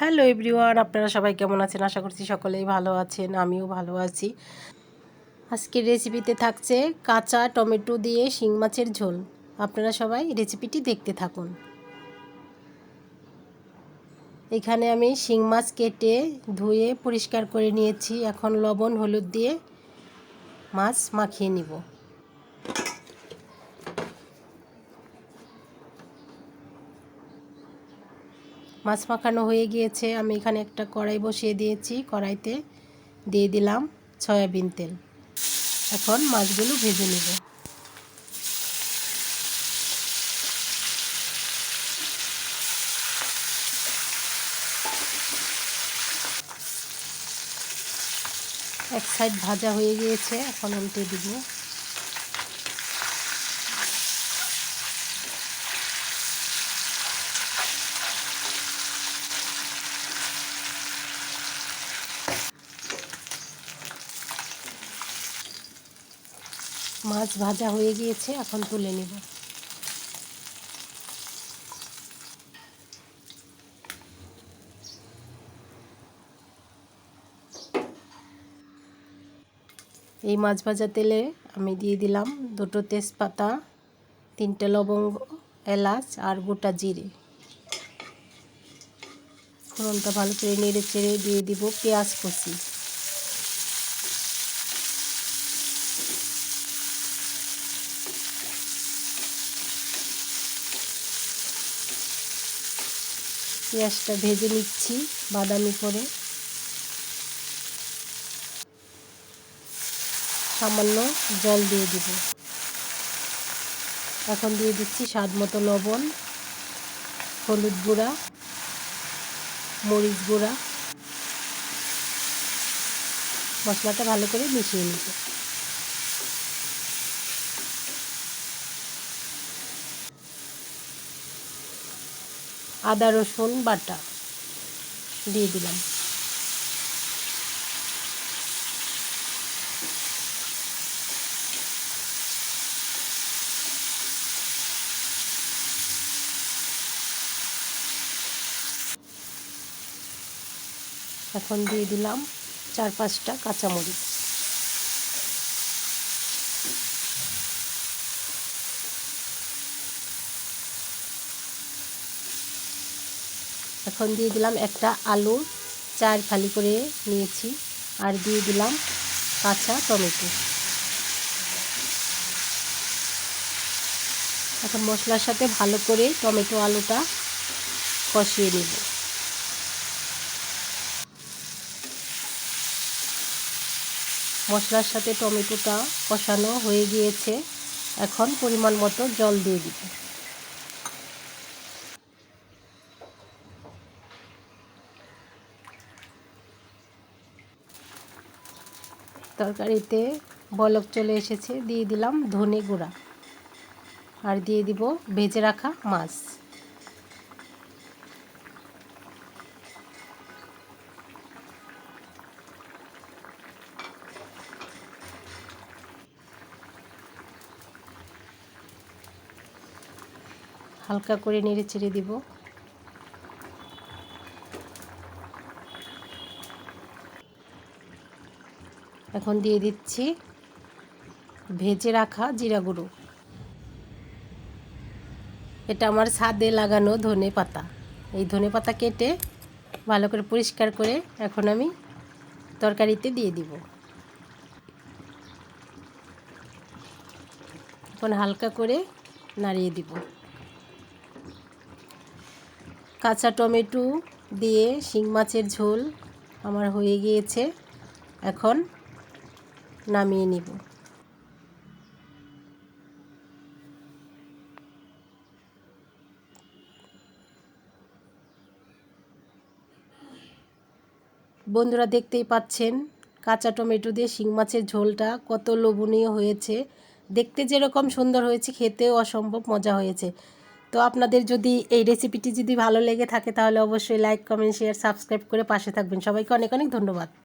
Hello everyone, আপনারা সবাই কেমন আছেন? আশা করছি সকলেই ভালো আছেন, আমিও ভালো আছি। আজকের রেসিপিতে থাকছে কাঁচা টমেটো দিয়ে শিং মাছের ঝোল। আপনারা সবাই রেসিপিটি দেখতে থাকুন। এখানে আমি শিং মাছ কেটে ধুয়ে পরিষ্কার করে নিয়েছি। এখন লবণ, হলুদ দিয়ে মাছ মাখিয়ে নিব। মাছ মাখানো হয়ে গিয়েছে। আমি এখানে একটা কড়াই বসিয়ে দিয়েছি। কড়াইতে দিয়ে দিলাম সয়াবিন তেল। এখন মাছগুলো ভেজে নেব। এক সাইড ভাজা হয়ে গিয়েছে। এখন উল্টে দিব। মাছ ভাজা হয়ে গিয়েছে, এখন তুলে নেব। এই মাছ ভাজা তেলে আমি দিয়ে দিলাম দুটো তেজপাতা, তিনটে লবঙ্গ, এলাচ আর গোটা জিরে। ফোড়নটা ভালো করে নেড়ে চেড়ে দিয়ে দিব পেঁয়াজ কষি পেঁয়াজটা ভেজে নিচ্ছি বাদামি করে। সামান্য জল দিয়ে দিব। এখন দিয়ে দিচ্ছি স্বাদ মতো লবণ, হলুদ গুঁড়া, মরিচ গুঁড়া। মশলাটা ভালো করে মিশিয়ে নিব। আদা রসুন বাটা দিয়ে দিলাম। এখন দিয়ে দিলাম চার পাঁচটা কাঁচামরিচ। এখন দিয়ে দিলাম একটা আলু, চার ফালি করে নিয়েছি। আর দিয়ে দিলাম কাঁচা টমেটো। এখন মশলার সাথে ভালো করে টমেটো আলুটা কষিয়ে নেব। মশলার সাথে টমেটোটা কষানো হয়ে গিয়েছে। এখন পরিমাণ মতো জল দিয়ে দিব। তরকারিতে বলক চলে এসেছে, দিয়ে দিলাম ধনে গুঁড়া। আর দিয়ে দিব ভেজে রাখা মাছ। হালকা করে নেড়ে চেড়ে দিব। এখন দিয়ে দিচ্ছি ভেজে রাখা জিরা গুঁড়ো। এটা আমার ছাদে লাগানো ধনে পাতা। এই ধনে পাতা কেটে ভালো করে পরিষ্কার করে এখন আমি তরকারিতে দিয়ে দিব। এখন হালকা করে নাড়িয়ে দিব। কাঁচা টমেটো দিয়ে শিং মাছের ঝোল আমার হয়ে গিয়েছে। এখন নামিয়ে নিব। বন্ধুরা দেখতেই পাচ্ছেন, কাঁচা টমেটো দিয়ে শিং মাছের ঝোলটা কত লোভনীয় হয়েছে। দেখতে যেরকম সুন্দর হয়েছে, খেতেও অসম্ভব মজা হয়েছে। তো আপনাদের যদি এই রেসিপিটি যদি ভালো লেগে থাকে, তাহলে অবশ্যই লাইক, কমেন্ট, শেয়ার, সাবস্ক্রাইব করে পাশে থাকবেন। সবাইকে অনেক অনেক ধন্যবাদ।